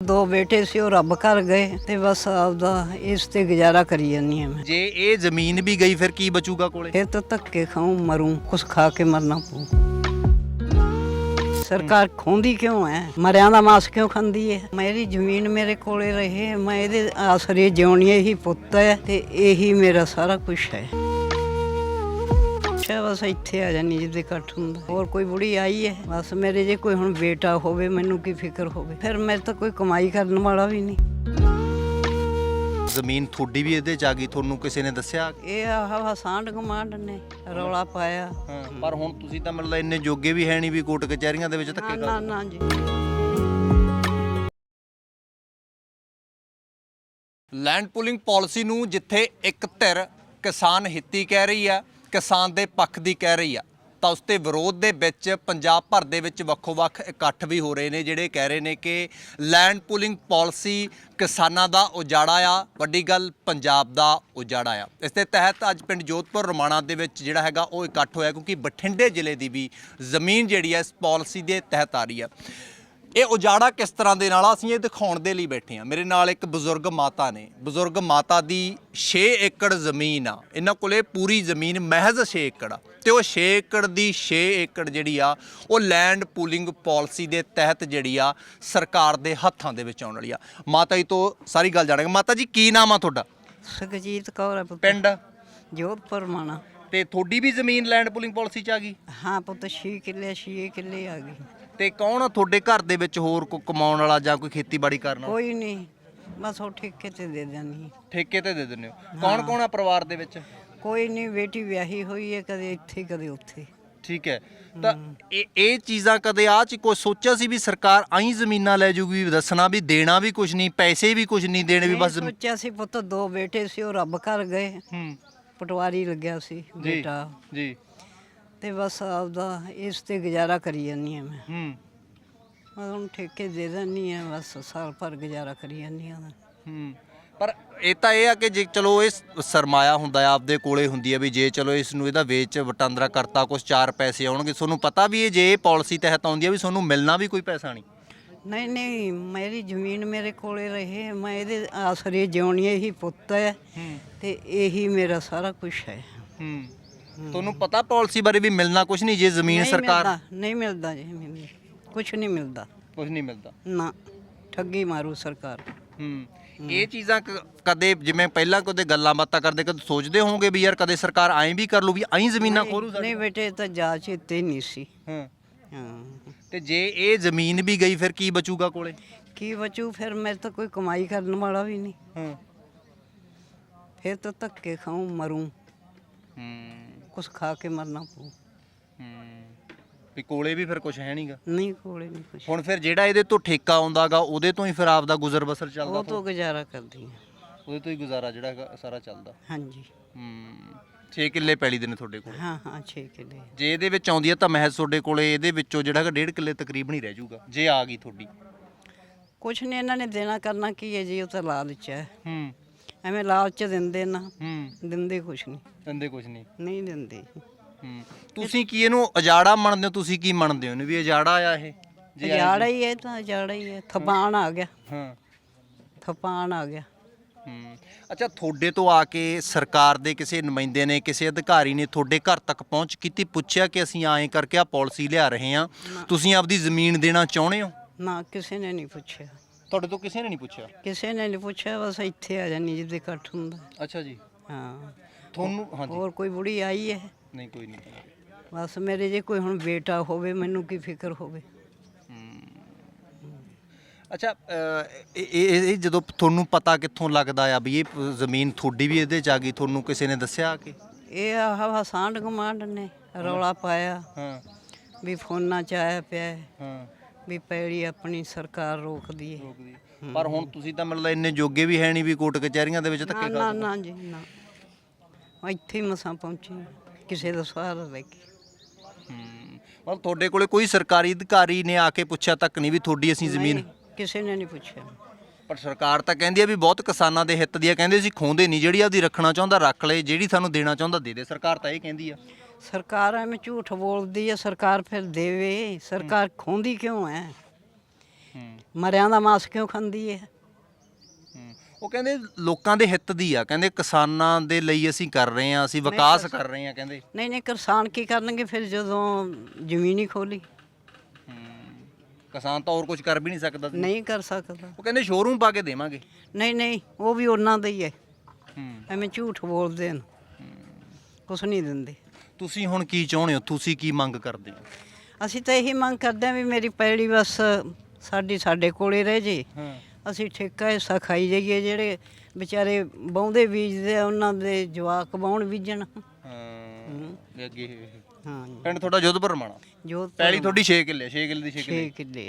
ਦੋ ਬੇਟੇ ਸੀ ਉਹ ਰੱਬ ਕਰ ਗਏ ਤੇ ਬਸ ਆਪਦਾ ਇਸ ਤੇ ਗੁਜ਼ਾਰਾ ਕਰੀ ਜਾਂਦੀ ਹਾਂ ਮੈਂ। ਜੇ ਇਹ ਜ਼ਮੀਨ ਵੀ ਗਈ ਫਿਰ ਕੀ ਬਚੂਗਾ ਕੋਲੇ? ਫਿਰ ਤਾਂ ਧੱਕੇ ਖਾਉ ਮਰੂੰ ਕੁਛ ਖਾ ਕੇ ਮਰਨਾ ਪਊ। ਸਰਕਾਰ ਖੋਂਦੀ ਕਿਉਂ ਹੈ ਮਰਿਆਂ ਦਾ ਮਾਸ ਕਿਉਂ ਖਾਂਦੀ ਹੈ ਮੇਰੀ ਜ਼ਮੀਨ ਮੇਰੇ ਕੋਲੇ ਰਹੇ ਮੈਂ ਇਹਦੇ ਆਸਰੇ ਜਿਉਣੀ ਹੀ ਪੁੱਤ ਹੈ ਤੇ ਇਹੀ ਮੇਰਾ ਸਾਰਾ ਕੁਝ ਹੈ ਅੱਛਾ ਬਸ ਇੱਥੇ ਆ ਜਾਨੀ ਜਿੱਦੇ ਇਕੱਠ ਹੁੰਦਾ। ਹੋਰ ਕੋਈ ਬੁੜੀ ਆਈ ਹੈ? ਬਸ ਮੇਰੇ ਜੇ ਕੋਈ ਹੁਣ ਬੇਟਾ ਹੋਵੇ ਮੈਨੂੰ ਕੀ ਫਿਕਰ ਹੋਵੇ? ਫਿਰ ਮੇਰੇ ਤਾਂ ਕੋਈ ਕਮਾਈ ਕਰਨ ਵਾਲਾ ਵੀ ਨਹੀਂ। ਜ਼ਮੀਨ ਤੁਹਾਡੀ ਵੀ ਇਹਦੇ ਚ ਆ ਗਈ ਤੁਹਾਨੂੰ ਕਿਸੇ ਨੇ ਦੱਸਿਆ? ਇਹ ਆਹ ਸਾਂਢ ਗੁਆਂਢ ਨੇ ਰੌਲਾ ਪਾਇਆ। ਹਾਂ ਪਰ ਹੁਣ ਤੁਸੀਂ ਤਾਂ ਮਤਲਬ ਇੰਨੇ ਜੋਗੇ ਵੀ ਹੈ ਨਹੀਂ ਵੀ ਕੋਰਟ ਕਚਹਿਰੀਆਂ ਦੇ ਵਿੱਚ ਨਾ ਧੱਕੇ ਨਾ ਕਰ ਨਾ ਜੀ। ਲੈਂਡ ਪੂਲਿੰਗ ਪਾਲਿਸੀ ਨੂੰ ਜਿੱਥੇ ਇੱਕ ਧਿਰ ਕਿਸਾਨ ਹਿੱਤੀ ਕਹਿ ਰਹੀ ਆ ਕਿਸਾਨ ਦੇ ਪੱਖ ਦੀ ਕਹਿ ਰਹੀ ਆ, ਤਾਂ ਉਸ ਤੇ ਵਿਰੋਧ ਦੇ ਵਿੱਚ ਪੰਜਾਬ ਭਰ ਦੇ ਵਿੱਚ ਵੱਖੋ-ਵੱਖ ਇਕੱਠ ਵੀ ਹੋ ਰਹੇ ਨੇ, ਜਿਹੜੇ ਕਹਿ ਰਹੇ ਨੇ ਕਿ ਲੈਂਡ ਪੂਲਿੰਗ ਪਾਲਿਸੀ ਕਿਸਾਨਾਂ ਦਾ ਉਜਾੜਾ ਆ, ਵੱਡੀ ਗੱਲ ਪੰਜਾਬ ਦਾ ਉਜਾੜਾ ਆ। ਇਸ ਦੇ ਤਹਿਤ ਅੱਜ ਪਿੰਡ ਜੋਧਪੁਰ ਰਮਾਣਾ ਦੇ ਵਿੱਚ ਜਿਹੜਾ ਹੈਗਾ ਉਹ ਇਕੱਠ ਹੋਇਆ, ਕਿਉਂਕਿ ਬਠਿੰਡੇ ਜ਼ਿਲ੍ਹੇ ਦੀ ਵੀ ਜ਼ਮੀਨ ਜਿਹੜੀ ਹੈ ਇਸ ਪਾਲਿਸੀ ਦੇ ਤਹਿਤ ਆ ਰਹੀ ਆ। ਇਹ ਉਜਾੜਾ ਕਿਸ ਤਰ੍ਹਾਂ ਦੇ ਨਾਲ ਆ, ਅਸੀਂ ਇਹ ਦਿਖਾਉਣ ਦੇ ਲਈ ਬੈਠੇ ਆ ਮੇਰੇ ਨਾਲ ਇੱਕ ਬਜ਼ੁਰਗ ਮਾਤਾ ਨੇ। ਬਜ਼ੁਰਗ ਮਾਤਾ ਦੀ 6 ਏਕੜ ਜ਼ਮੀਨ ਆ। ਇਹਨਾਂ ਕੋਲੇ ਪੂਰੀ ਜ਼ਮੀਨ ਮਹਿਜ਼ 6 ਏਕੜ ਆ। ਤੇ ਉਹ 6 ਏਕੜ ਦੀ 6 ਏਕੜ ਜਿਹੜੀ ਆ ਉਹ ਲੈਂਡ ਪੂਲਿੰਗ ਪਾਲਿਸੀ ਦੇ ਤਹਿਤ ਜਿਹੜੀ ਆ ਸਰਕਾਰ ਦੇ ਹੱਥਾਂ ਦੇ ਵਿੱਚ ਆਉਣ ਵਾਲੀ ਆ। ਮਾਤਾ ਜੀ ਤੋਂ ਸਾਰੀ ਗੱਲ ਜਾਣਾਂਗੇ। ਮਾਤਾ ਜੀ ਕੀ ਨਾਮ ਆ ਤੁਹਾਡਾ? ਸੁਖਜੀਤ ਕੌਰ ਪੁੱਤ। ਪਿੰਡ? ਜੋਧਪੁਰ ਮਾਣਾ। ਤੇ ਤੁਹਾਡੀ ਵੀ ਜ਼ਮੀਨ ਲੈਂਡ ਪੂਲਿੰਗ ਪਾਲਿਸੀ ਚ ਆ ਗਈ? ਹਾਂ ਪੁੱਤ 6 ਕਿੱਲੇ 6 ਕਿੱਲੇ ਆ ਗਈ। ਤੇ ਕੌਣ ਆ ਤੁਹਾਡੇ ਘਰ ਦੇ ਵਿੱਚ ਹੋਰ ਕੋਈ ਕਮਾਉਣ ਵਾਲਾ ਜਾਂ ਕੋਈ ਖੇਤੀਬਾੜੀ ਕਰਨ ਵਾਲਾ? ਕੋਈ ਨਹੀਂ ਬਸ ਉਹ ਠੇਕੇ ਤੇ ਦੇ ਦਿੰਦੀ। ਠੇਕੇ ਤੇ ਦੇ ਦਿੰਦੇ ਹੋ। ਕੌਣ ਕੌਣ ਆ ਪਰਿਵਾਰ ਦੇ ਵਿੱਚ? ਕੋਈ ਨਹੀਂ ਬੇਟੀ ਵਿਆਹੀ ਹੋਈ ਹੈ ਕਦੇ ਇੱਥੇ ਕਦੇ ਉੱਥੇ। ਠੀਕ ਹੈ। ਤਾਂ ਇਹ ਇਹ ਚੀਜ਼ਾਂ ਕਦੇ ਆ ਚ ਕੋਈ ਸੋਚਿਆ ਸੀ ਵੀ ਸਰਕਾਰ ਆਈ ਜ਼ਮੀਨਾਂ ਲੈ ਜੂਗੀ ਦੱਸਣਾ ਵੀ ਦੇਣਾ ਵੀ ਕੁਝ ਨਹੀਂ ਪੈਸੇ ਵੀ ਕੁਝ ਨਹੀਂ ਦੇਣੇ ਵੀ ਬਸ ਜ਼ਮੀ- ਸੋਚਿਆ ਸੀ ਪੁੱਤ ਦੋ ਬੇਟੇ ਸੀ ਉਹ ਰੱਬ ਕਰ ਗਏ। ਹੂੰ। ਪਟਵਾਰੀ ਲੱਗਿਆ ਸੀ ਜੀ ਬੇਟਾ। ਜੀ। ਤੇ ਬਸ ਆਪਦਾ ਇਸ ਤੇ ਗੁਜ਼ਾਰਾ ਕਰੀ ਜਾਂਦੀ ਹਾਂ ਮੈਂ। ਹੂੰ। ਮੈਂ ਹੁਣ ਠੇਕੇ ਦੇ ਦਿੰਦੀ ਹਾਂ ਬਸ ਸਾਲ ਭਰ ਗੁਜ਼ਾਰਾ ਕਰੀ ਜਾਂਦੀ ਹਾਂ ਹੂੰ। ਪਰ ਇਹ ਤਾਂ ਇਹ ਆ ਕਿ ਜੇ ਚਲੋ ਇਹ ਸ- ਸਰਮਾਇਆ ਹੁੰਦਾ ਆ ਆਪਦੇ ਕੋਲੇ ਹੁੰਦੀ ਆ ਵੀ ਜੇ ਚਲੋ ਇਸ ਨੂੰ ਇਹਦਾ ਵੇਚ ਵਟਾਂਦਰਾ ਕਰਤਾ ਕੁਝ ਚਾਰ ਪੈਸੇ ਆਉਣਗੇ ਤੁਹਾਨੂੰ ਪਤਾ ਵੀ ਇਹ ਜੇ ਇਹ ਪਾਲਿਸੀ ਤਹਿਤ ਆਉਂਦੀ ਆ ਵੀ ਤੁਹਾਨੂੰ ਮਿਲਣਾ ਵੀ ਕੋਈ ਪੈਸਾ ਨਹੀਂ। ਨਹੀਂ ਨਹੀਂ ਮੇਰੀ ਜ਼ਮੀਨ ਮੇਰੇ ਕੋਲੇ ਰਹੇ ਮੈਂ ਇਹਦੇ ਆਸਰੇ ਜਿਉਣੀ ਹੀ ਪੁੱਤ ਹੈ ਹੂੰ। ਤੇ ਇਹੀ ਮੇਰਾ ਸਾਰਾ ਕੁਝ ਹੈ। ਹੂੰ। ਤੁਹਾਨੂੰ ਪਤਾ ਪਾਲਿਸੀ ਬਾਰੇ ਵੀ ਮਿਲਣਾ ਕੁਝ ਨਹੀਂ ਜੇ ਜ਼ਮੀਨ ਨਹੀਂ ਸਰਕਾਰ ਮਿਲਦਾ, ਨਹੀਂ ਮਿਲਦਾ ਜੀ ਕੁਝ ਨਹੀਂ ਮਿਲਦਾ। ਕੁਝ ਨਹੀਂ ਮਿਲਦਾ। ਨਾ ਠੱਗੀ ਮਾਰੂ ਸਰਕਾਰ। ਹੂੰ ਇਹ ਚੀਜ਼ਾਂ ਕ- ਕਦੇ ਜਿਵੇਂ ਪਹਿਲਾਂ ਕਦੇ ਗੱਲਾਂ ਬਾਤਾਂ ਕਰਦੇ ਕਦੇ ਸੋਚਦੇ ਹੋਵੋਗੇ ਵੀ ਯਾਰ ਕਦੇ ਸਰਕਾਰ ਐਂ ਵੀ ਕਰ ਲੂ ਵੀ ਐਂ ਜ਼ਮੀਨਾਂ ਖੋਰੂ ਸਾਡੀ ਨਹੀਂ ਬੇਟੇ ਇਹ ਤਾਂ ਜਾ ਚੇਤੇ ਨਹੀਂ ਸੀ। ਹਾਂ। ਹਾਂ। ਤੇ ਜੇ ਇਹ ਜ਼ਮੀਨ ਵੀ ਗਈ ਫਿਰ ਕੀ ਬਚੂਗਾ ਕੋਲੇ? ਕੀ ਬਚੂ? ਫਿਰ ਮੇਰੇ ਤਾਂ ਕੋਈ ਕਮਾਈ ਕਰਨ ਵਾਲਾ ਵੀ ਨਹੀਂ। ਹਾਂ। ਫਿਰ ਤਾਂ ਧੱਕੇ ਖਾਉ ਮਰੂੰ। ਹੂੰ। ਕੁਛ ਖਾ ਕੇ ਮਰਨਾ ਪਊ। ਹੂੰ। ਵੀ ਕੋਲੇ ਵੀ ਫਿਰ ਕੁਝ ਹੈ ਨਹੀਂਗਾ ਨਹੀਂ ਕੋਲੇ ਨਹੀਂ ਕੁਛ। ਹੁਣ ਫਿਰ ਜਿਹੜਾ ਇਹਦੇ ਤੋਂ ਠੇਕਾ ਆਉਂਦਾਗਾ ਉਹਦੇ ਤੋਂ ਹੀ ਫਿਰ ਆਪਦਾ ਗੁਜ਼ਰ ਬਸਰ ਚੱਲਦਾ ਉਹ ਤੋਂ ਗੁਜ਼ਾਰਾ ਕਰਦੀ ਹਾਂ ਉਹਦੇ ਤੋਂ ਹੀ ਗੁਜ਼ਾਰਾ ਜਿਹੜਾ ਹੈਗਾ ਸਾਰਾ ਚੱਲਦਾ। ਹਾਂਜੀ। ਹੂੰ। 6 ਕਿੱਲੇ ਪੈਲੀ ਦੇ ਨੇ ਤੁਹਾਡੇ ਕੋਲ? ਹਾਂ ਹਾਂ 6 ਕਿੱਲੇ। ਜੇ ਇਹਦੇ ਵਿੱਚ ਆਉਂਦੀ ਹੈ ਤਾਂ ਮਹਿਜ਼ ਤੁਹਾਡੇ ਕੋਲੇ ਇਹਦੇ ਵਿੱਚੋਂ ਜਿਹੜਾ ਹੈਗਾ 1.5 ਕਿੱਲੇ ਤਕਰੀਬਨ ਹੀ ਰਹਿ ਜਾਊਗਾ ਜੇ ਆ ਗਈ ਤੁਹਾਡੀ। ਕੁਛ ਨਹੀਂ ਇਹਨਾਂ ਨੇ ਦੇਣਾ ਕਰਨਾ ਕੀ ਹੈ ਜੀ ਉਹ ਤਾਂ ਲਾਲਚ ਹੈ ਹੂੰ। ਐਵੇਂ ਲਾਲਚ ਦਿੰਦੇ ਨਾ ਹੂੰ। ਦਿੰਦੇ ਕੁਛ ਨਹੀਂ। ਦਿੰਦੇ ਕੁਝ ਨਹੀਂ। ਨਹੀਂ ਦਿੰਦੇ। ਹੂੰ। ਤੁਸੀਂ ਕੀ ਇਹਨੂੰ ਅਜਾੜਾ ਮੰਨਦੇ ਹੋ ਤੁਸੀਂ ਕੀ ਮੰਨਦੇ ਹੋ ਇਹਨੂੰ ਵੀ ਅਜਾੜਾ ਆ ਇਹ? ਜੇ ਜਾੜਾ ਹੀ ਹੈ ਤਾਂ ਜਾੜਾ ਹੀ ਹੈ। ਥਪਾਣ ਆ ਗਿਆ। ਹਾਂ। ਥਪਾਣ ਆ ਗਿਆ। ਹੂੰ। ਅੱਛਾ ਤੁਹਾਡੇ ਤੋਂ ਆ ਕੇ ਸਰਕਾਰ ਦੇ ਕਿਸੇ ਨੁਮਾਇੰਦੇ ਨੇ ਕਿਸੇ ਅਧਿਕਾਰੀ ਨੇ ਤੁਹਾਡੇ ਘਰ ਤੱਕ ਪਹੁੰਚ ਕੀਤੀ ਪੁੱਛਿਆ ਕਿ ਅਸੀਂ ਐਂ ਕਰਕੇ ਆ ਪਾਲਿਸੀ ਲਿਆ ਰਹੇ ਹਾਂ? ਤੁਸੀਂ ਆਪਦੀ ਜ਼ਮੀਨ ਦੇਣਾ ਚਾਹੁੰਦੇ ਹੋ? ਨਾ ਕਿਸੇ ਨੇ ਨਹੀਂ ਪੁੱਛਿਆ। ਤੁਹਾਡੇ ਤੋਂ ਕਿਸੇ ਨੇ ਨਹੀਂ ਪੁੱਛਿਆ? ਕਿਸੇ ਨੇ ਨਹੀਂ ਪੁੱਛਿਆ ਬਸ ਇੱਥੇ ਆ ਜਾਨੀ ਜਿੱਦੇ ਇਕੱਠ ਹੁੰਦਾ ਅੱਛਾ ਜੀ। ਹਾਂ। ਤੁਹਾਨੂੰ ਹਾਂਜੀ। ਹੋਰ ਕੋਈ ਬੁੜੀ ਆਈ ਹੈ? ਨਹੀਂ ਕੋਈ ਨਹੀਂ। ਬਸ ਮੇਰੇ ਜੇ ਕੋਈ ਹੁਣ ਬੇਟਾ ਹੋਵੇ ਮੈਨੂੰ ਕੀ ਫਿਕਰ ਹੋਵੇ? ਅੱਛਾ ਇਹ ਇਹ ਇਹ ਜਦੋਂ ਤੁਹਾਨੂੰ ਪਤਾ ਕਿੱਥੋਂ ਲੱਗਦਾ ਆ ਵੀ ਇਹ ਜ਼ਮੀਨ ਤੁਹਾਡੀ ਵੀ ਇਹਦੇ ਚ ਆ ਗਈ ਤੁਹਾਨੂੰ ਕਿਸੇ ਨੇ ਦੱਸਿਆ ਕਿ? ਇਹ ਆਹ ਸਾਂਢ ਗੁਆਂਢ ਨੇ ਰੌਲਾ ਪਾਇਆ। ਹਾਂ। ਵੀ ਫੋਨਾਂ ਚ ਆਇਆ ਪਿਆ। ਹੈ ਹਾਂ। ਵੀ ਪੈੜੀ ਆਪਣੀ ਸਰਕਾਰ ਰੋਕਦੀ ਹੈ ਪਰ ਹੁਣ ਤੁਸੀਂ ਤਾਂ ਮਤਲਬ ਇੰਨੇ ਜੋਗੇ ਵੀ ਹੈ ਨਹੀਂ ਵੀ ਕੋਰਟ ਕਚਹਿਰੀਆਂ ਦੇ ਵਿੱਚ ਧੱਕੇ ਨਾ ਖਾ ਨਾ ਜੀ ਨਾ। ਮੈਂ ਇੱਥੇ ਹੀ ਮਸਾਂ ਪਹੁੰਚੀ ਕਿਸੇ ਦਾ ਸਹਾਰਾ ਲੈ ਕੇ। ਹੂੰ ਮਤਲਬ ਤੁਹਾਡੇ ਕੋਲੇ ਕੋਈ ਸਰਕਾਰੀ ਅਧਿਕਾਰੀ ਨੇ ਆ ਕੇ ਪੁੱਛਿਆ ਤੱਕ ਨਹੀਂ ਵੀ ਤੁਹਾਡੀ ਅਸੀਂ ਜ਼ਮੀਨ? ਨਹੀਂ, ਕਿਸੇ ਨੇ ਨਹੀਂ ਪੁੱਛਿਆ। ਪਰ ਸਰਕਾਰ ਤਾਂ ਕਹਿੰਦੀ ਆ ਵੀ ਬਹੁਤ ਕਿਸਾਨਾਂ ਦੇ ਹਿੱਤ ਦੀ ਆ ਕਹਿੰਦੇ ਸੀ ਖੋਂਦੇ ਨਹੀਂ ਜਿਹੜੀ ਆਪਦੀ ਰੱਖਣਾ ਚਾਹੁੰਦਾ ਰੱਖ ਲਏ ਜਿਹੜੀ ਸਾਨੂੰ ਦੇਣਾ ਚਾਹੁੰਦਾ ਦੇ ਦੇ। ਸਰਕਾਰ ਤਾਂ ਇਹ ਕਹਿੰਦੀ ਆ। ਸਰਕਾਰ ਐਵੇਂ ਝੂਠ ਬੋਲਦੀ ਹੈ ਸਰਕਾਰ ਫਿਰ ਦੇਵੇ। ਸਰਕਾਰ ਖੋਂਦੀ ਕਿਉਂ ਹੈ ਹੂੰ। ਮਰਿਆਂ ਦਾ ਮਾਸ ਕਿਉਂ ਖਾਂਦੀ ਹੈ ਹੂੰ। ਉਹ ਕਹਿੰਦੇ ਲੋਕਾਂ ਦੇ ਹਿੱਤ ਦੀ ਆ ਕਹਿੰਦੇ ਕਿਸਾਨਾਂ ਦੇ ਲਈ ਅਸੀਂ ਕਰ ਰਹੇ ਆ ਅਸੀਂ ਵਿਕਾਸ ਕਰ ਰਹੇ ਆ ਕਹਿੰਦੇ। ਨਹੀਂ ਨਹੀਂ ਕਿਸਾਨ ਕੀ ਕਰਨਗੇ ਫਿਰ ਜਦੋਂ ਜ਼ਮੀਨ ਹੀ ਖੋਲੀ? ਕਿਸਾਨ ਤਾਂ ਹੋਰ ਕੁਝ ਕਰ ਵੀ ਨਹੀਂ ਸਕਦਾ ਸੀ। ਨਹੀਂ ਕਰ ਸਕਦਾ। ਉਹ ਕਹਿੰਦੇ ਸ਼ੋਰੂਮ ਪਾ ਕੇ ਦੇਵਾਂਗੇ। ਨਹੀਂ ਨਹੀਂ ਉਹ ਵੀ ਉਹਨਾਂ ਦਾ ਹੀ ਹੈ ਹੂੰ। ਐਵੇਂ ਝੂਠ ਬੋਲਦੇ ਨੇ ਕੁਛ ਨਹੀਂ ਦਿੰਦੇ। ਤੁਸੀਂ ਹੁਣ ਕੀ ਚਾਹੁੰਦੇ ਹੋ? ਤੁਸੀਂ ਕੀ ਮੰਗ ਕਰਦੇ ਹੋ? ਅਸੀਂ ਤਾਂ ਇਹੀ ਮੰਗ ਕਰਦੇ ਹਾਂ ਵੀ ਮੇਰੀ ਪੈੜੀ ਬਸ ਸਾਡੀ ਸਾਡੇ ਕੋਲੇ ਰਹਿ ਜੇ। ਹਾਂ। ਅਸੀਂ ਠੇਕਾ ਹਿੱਸਾ ਖਾਈ ਜਾਈਏ ਜਿਹੜੇ ਵਿਚਾਰੇ ਬਾਉਂਦੇ ਬੀਜਦੇ ਆ ਉਹਨਾਂ ਦੇ ਜਵਾਕ ਬਾਉਣ ਬੀਜਣ। ਹਾਂ। ਅੱਗੇ। ਹਾਂ ਪਿੰਡ ਤੁਹਾਡਾ ਜੋਧਪੁਰ ਰਮਾਣਾ ਜੋ ਪੈਲੀ ਤੁਹਾਡੀ 6 ਕਿੱਲੇ 6 ਕਿੱਲੇ ਦੀ 6 6 ਕਿੱਲੇ। ਕਿੱਲੇ।